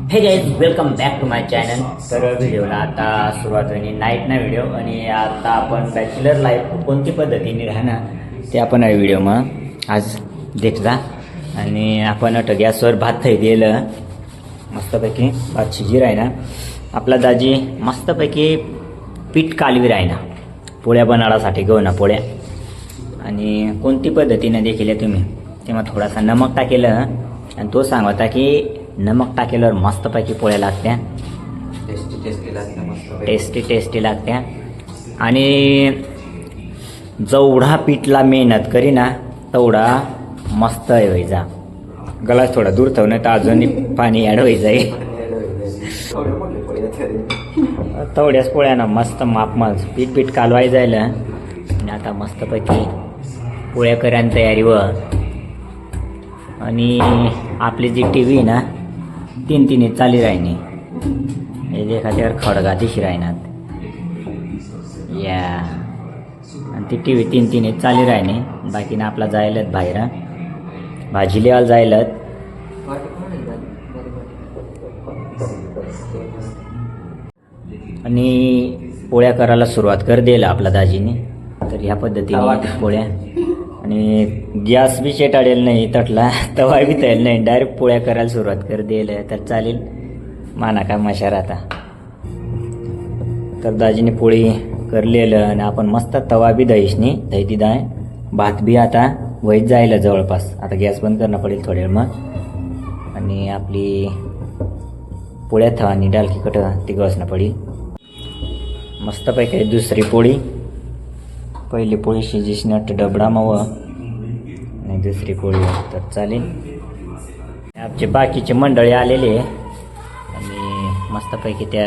Hey guys welcome back to my channel तर व्हिडिओला आता सुरुवात होईल. नाईट ना व्हिडिओ आणि आता आपण बॅचलर लाईफ कोणती पद्धतीने राहणार ते आपण या आज देखजा आणि आपण अट गॅसवर भात थंय दिलं मस्तपैकी भात शिजी राहिना आपला दाजी मस्तपैकी पीठ कालवी राहिना पोळ्या बनाडासाठी घेऊ ना पोळ्या. आणि कोणती पद्धतीने देखील तुम्ही? तेव्हा थोडासा नमक टाकेलं आणि तो सांगता की नमक टाकेल्यावर मस्तपैकी पोळ्या लागत्या. टेस्टी टेस्टी लागतं मस्त टेस्टी टेस्टी लागत्या. आणि जेवढा पीठला मेहनत करी ना तेवढा मस्त आहे व्हायचा गलास थोडा दूर ठेवणं तर अजून पाणी ॲड जाईल. तरी तेवढ्याच पोळ्यानं मस्त मापमच पीठ पीठ कालवाय जायला. आणि आता मस्तपैकी पोळ्या करायला तयारी व. आणि आपली जी टी व्ही ना तीन तीन चाली राहिनी. हे एखाद्यावर खडगा दिशी राहणार या. आणि ती टी व्ही तीन तीन चाली राहिनी. बाकीनं आपला जायलाच बाहेर भाजी लिहायला जायलाच आणि पोळ्या करायला सुरुवात कर दिला आपला दाजीने. तर ह्या पद्धतीने पोळ्या. आणि गॅस बी चेटाळेल नाही तटला. तवा बी तयार नाही. डायरेक्ट पोळ्या करायला सुरुवात कर दिलं तर चालेल. माना का मशार आता. तर दाजीने पोळी करलेलं आणि आपण मस्त तवा बी दहीशनी दही ती दाय भात बी आता वहीत जायला जवळपास. आता गॅस बंद करणं पडेल थोड्या वेळ मग. आणि आपली पोळ्या थवा आणि डालकी कट ती गसणं पडेल. मस्तपैकी दुसरी पोळी. पहिली पोळी शिजीश नट डबडा मव आणि दुसरी पोळी तर चालेल. आमचे बाकीचे मंडळी आलेले आणि मस्तपैकी त्या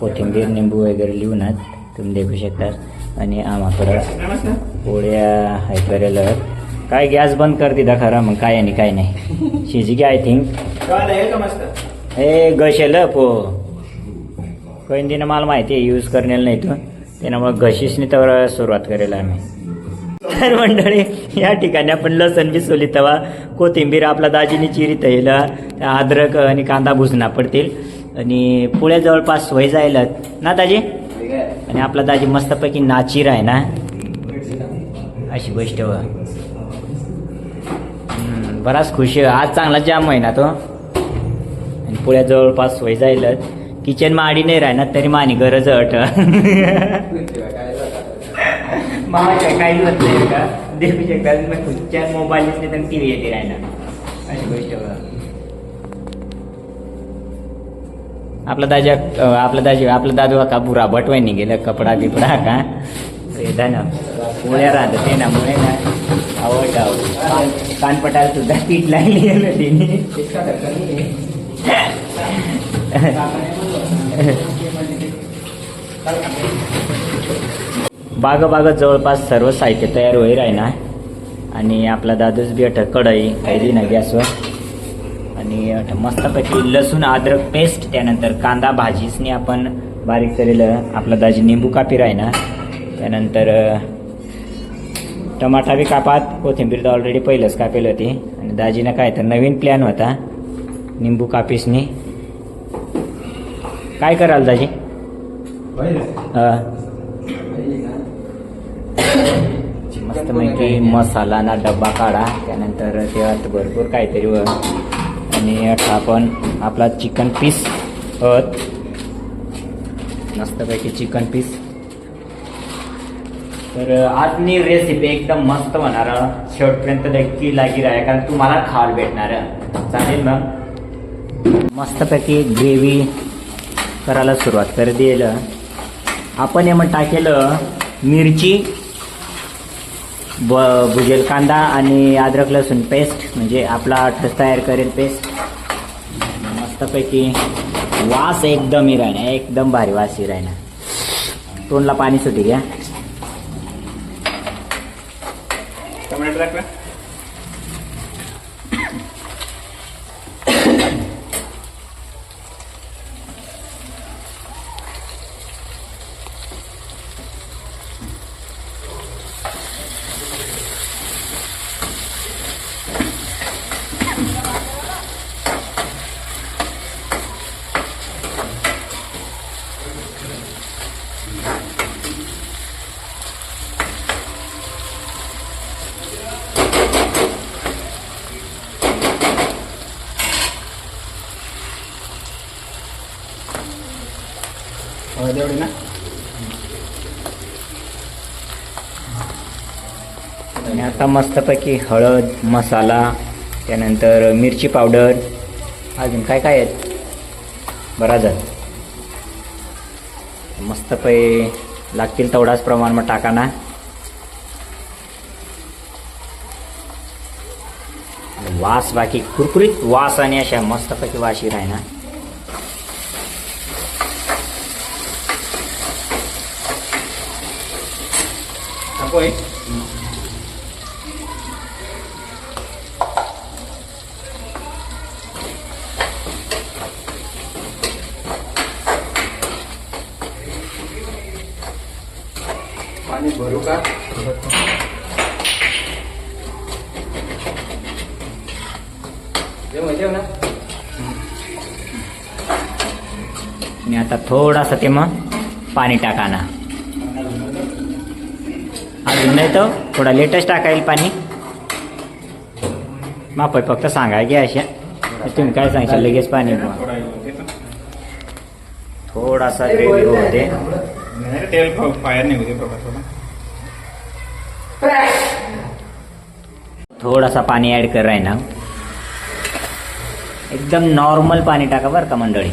कोथिंबीर निंबू वगैरे लिहूनच तुम्ही देखू शकता. आणि आम्हाकडं पोळ्या हे करेल काय गॅस बंद कर दिदा खरा मग काय आणि काय नाही. शिजी आय थिंक. हे गशेल पो. कैंदीनं मला माहिती आहे यूज करण्याला नाही तू. त्याच्यामुळे घशीसनी तर सुरुवात करेल आम्ही. तर मंडळी या ठिकाणी आपण लसण बिसवली तवा कोथिंबीर आपला दाजीने चिरी तहिला अद्रक आणि कांदा भुजना पडतील. आणि पोळ्या जवळपास वय जायला. ना दाजी? आणि आपला दाजी मस्तपैकी नाचीर आहे ना? अशी गोष्ट व. बराच खुशी आज चांगला जाम आहे ना तो? आणि पुळ्या जवळपास वय जाईलच किचन माडी नाही राहणार तरी मानी गरज अट. मामाच्या काही होत नाही का? देखू शकतात मग खुदच्या मोबाईल तर टी व्ही येते राहणार. अशी गोष्ट. आपला दाजा आपला दाजी आपला दादू का बुरा बटवायनी गेलं कपडा बिपडा का? हे ना. पोळ्या राहतं ते ना मुळे ना. आवड आवड. कानपटाला सुद्धा पीठ लागली गेलं तिने. बाग बागा जवळपास सर्व साहित्य तयार होईल आहे ना आणि आपला दादूच बी अठ कढई काही ना गॅसवर आणि अठ मस्तपैकी लसूण अद्रक पेस्ट त्यानंतर कांदा भाजीसनी आपण बारीक केलेलं आपला दाजी निंबू कापी आहे ना त्यानंतर टमाटा बी कापात कोथिंबीर तर ऑलरेडी पहिलंच कापेल होती. आणि दाजीनं काय तर नवीन प्लॅन होता निंबू कापीसनी. काय कराल दाजी मस्तपैकी मसाला ना डब्बा काढा. त्यानंतर त्यात भरपूर काहीतरी व आणि आपण आपला चिकन पीस हत. मस्तपैकी चिकन पीस तर आजनी रेसिपी एकदम मस्त होणार शेवटपर्यंत नक्की लागी राहा कारण तुम्हाला खाल भेटणार चालेल मग? मस्तपैकी ग्रेव्ही करायला सुरुवात कर दिलं. आपण हे मग टाकेलं मिरची ब भुजेल कांदा आणि अद्रक लसूण पेस्ट म्हणजे आपला आठच तयार करेल पेस्ट. मस्तपैकी वास एकदम राहणार एकदम भारी वास राहणार तोंडला पाणी सुटी घ्या. तेवढे ना? आणि आता मस्तपैकी हळद मसाला त्यानंतर मिरची पावडर. अजून काय काय आहेत? बराच मस्त पै लागतील तेवढाच प्रमाण मग टाका ना वास बाकी कुरकुरीत वास आणि अशा मस्तपैकी वाशी राही ना टाको एक पाणी भरू का? जेव जेव ना आणि आता थोडासा ते मग पाणी टाका ना. अजून नाही तर थोडा लेटेस्ट टाकायला पाणी. माप फक्त सांगा की अशा. तुम्ही काय सांगशाल लगेच पाणी थोडासा ग्रेव्ही होते. तेल फायर नाही होते बघा थोडं. थोडासा पाणी ॲड कर आहे ना एकदम नॉर्मल पाणी टाका बरं का मंडळी.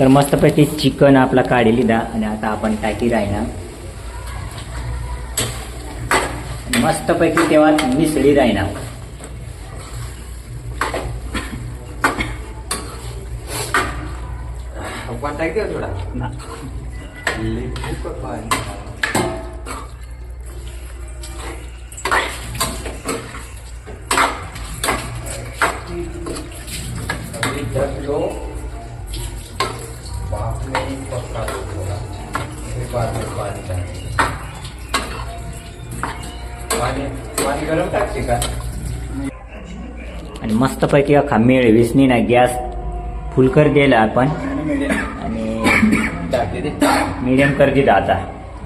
तर मस्तपैकी चिकन आपला काढी दा आणि आता आपण टाकी राहिना मस्तपैकी तेव्हा मिसळी राहिना थोडा मस्तपैकी अख्खा मेळ विसनी ना गॅस फुलकर दिला आपण. आणि मीडियम कर दिला आता.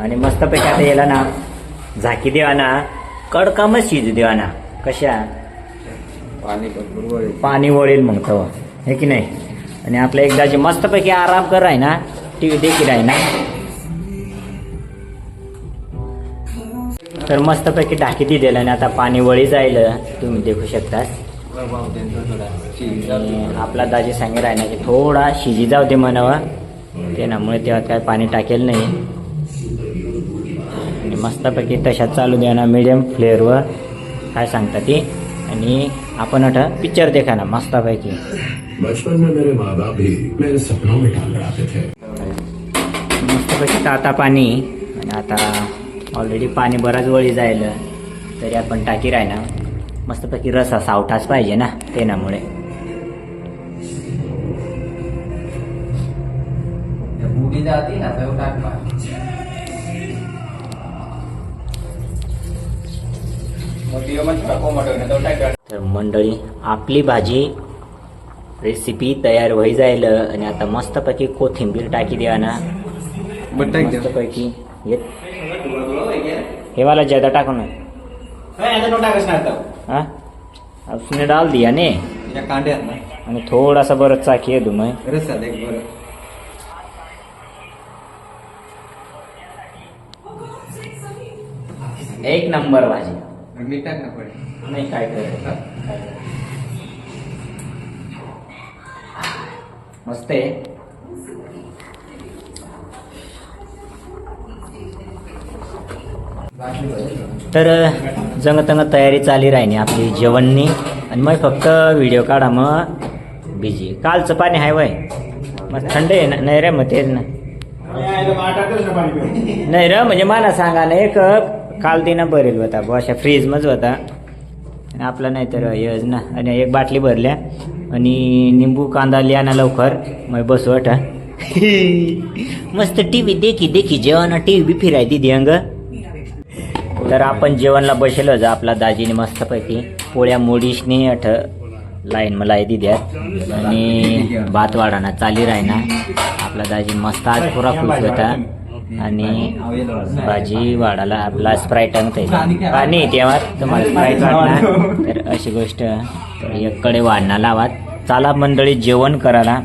आणि मस्तपैकी आता याला ना झाकी देवा ना कडकामच शिजू देवा ना. कशा? पाणी वळेल पाणी वळेल मग तवा हे की नाही? आणि आपल्या एकदाची मस्तपैकी आराम कर आहे ना टी व्ही देखील आहे ना. तर मस्तपैकी टाकी दिलेलं आणि आता पाणी वळी जाईल तुम्ही देखू शकता प्रभाव थोडा आपला दाजी सांगेल आहे ना की थोडा शिजी जाऊ दे म्हणावा. त्यामुळे तेव्हा काय पाणी टाकेल नाही. आणि मस्तपैकी तशात चालू द्या ना मिडियम फ्लेअरवर काय सांगता ती? आणि आपण आता पिक्चर देखा ना मस्तपैकी. बचपन में मेरे माँ बाप भी मेरे सपनों में ढाल आते थे। मस्तपैकी ताता पाणी. आणि आता ऑलरेडी पाणी बराच वळी जाईल तरी आपण टाकी राही ना मस्तपैकी रसा सावठाच पाहिजे ना तेनामुळे. म्हणजे तर मंडळी आपली भाजी रेसिपी तयार होई जाईल आणि आता मस्तपैकी कोथिंबीर टाकी द्या ना. मस्तपैकी हे वाला ज्यादा टाकू ना टाकच नाही आता. हा? अब उसने डाल दिया ने। या ना। आणि थोडासा बरं चाकी आहे तुम्ही रस्सा देख बरं। एक नंबर भाजी मीठ टाक ना नाही काय करायचं मस्त आहे. तर जंगतंग तयारी चाली राहिली आपली जेवणनी. आणि मग फक्त व्हिडिओ काढा मग बिजी कालचं पाणी आहे वय. मग थंड आहे ना? नाही रे मग तेच ना. नाही र म्हणजे मला सांगा ना एक काल दिना भरेल होता बुवा अशा फ्रीजमच होता. आणि आपला नाही तर यज ना. आणि एक बाटली भरल्या. आणि निंबू कांदा लिया ना लवकर. मग बसू वाटा. मस्त टी व्ही देखी देखी जेवण टी व्ही बी फिरायती दी अंग. तर आपण जेवणला बसेलो आपला दाजीने मस्तपैकी पोळ्या मोडीशनी अठ लाईन मला येते द्यात आणि भात वाढाना चाली राहिना. आपला दाजी मस्त आज पुरा खुश होता. आणि भाजी वाढायला आपला स्प्राईट आणता पाणी तेव्हा तुम्हाला स्प्राईट वाढणार. तर अशी गोष्ट. एककडे वाढणार लावा चाला मंडळी जेवण करायला.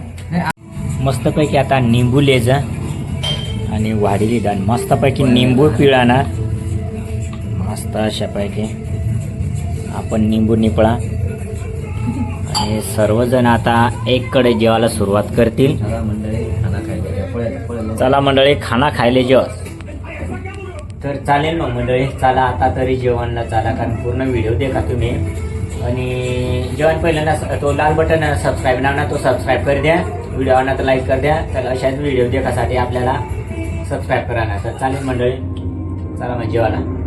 मस्तपैकी आता निंबू लेजा. आणि वाढीली दान. मस्तपैकी निंबू पिळाणार. मस्त अशापैकी. आपण निंबू निपळा. आणि सर्वजण आता एककडे जेवायला सुरुवात करतील. चला मंडळी खाना खायला जेव. तर चालेल मग मंडळी चला आता तरी जेवणला चला कारण पूर्ण व्हिडिओ देखा तुम्ही. आणि जेवण पहिल्यांदा तो लाल बटन सबस्क्राईब ना तो सबस्क्राईब कर द्या. व्हिडिओ आणा तर लाईक कर द्या. तर अशाच व्हिडिओ देखासाठी आपल्याला सबस्क्राईब करा ना तर चालेल मंडळी. चला मग जेवायला.